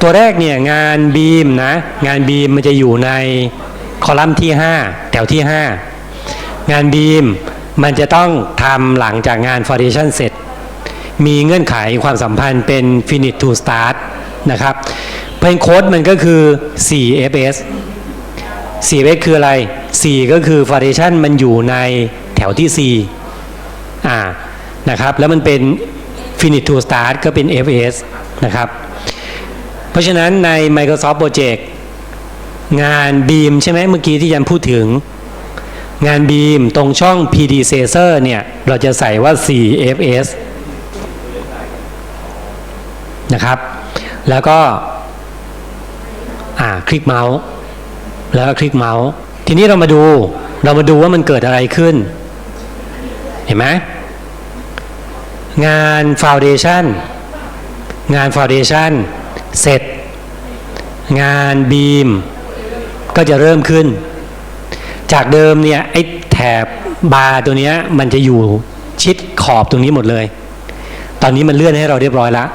ตัวแรกเนี่ยงานบีมนะงานบีมมันจะอยู่ในคอลัมน์ที่ 5 แถวที่ 5 งานบีมมันจะต้องทำหลังจากงาน foundation เสร็จ มีเงื่อนไขความสัมพันธ์เป็น finite to start นะครับ เพลงโค้ดมันก็คือ 4fs 4fs คืออะไร 4 ก็คือ foundation มันอยู่ในแถวที่ 4 อ่านะครับแล้วมันเป็น finite to start ก็เป็น fs นะครับ ราะฉะนั้นใน Microsoft Project งาน Beam ใช่ไหมเมื่อกี้ที่ยันพูดถึง งาน Beam ตรงช่อง predecessor เนี่ย เราจะใส่ว่า 4fs นะครับ แล้วก็ อ่า คลิกเมาส์ แล้วก็คลิกเมาส์ ทีนี้เรามาดู เรามาดูว่ามันเกิดอะไรขึ้น เห็นไหม งาน Foundation งาน Foundation เสร็จ งานบีมก็จะเริ่มขึ้น จากเดิมเนี่ยไอ้แถบบาร์ตัวเนี้ยมันจะอยู่ชิดขอบตรงนี้หมดเลย ตอนนี้มันเลื่อนให้เราเรียบร้อยแล้ว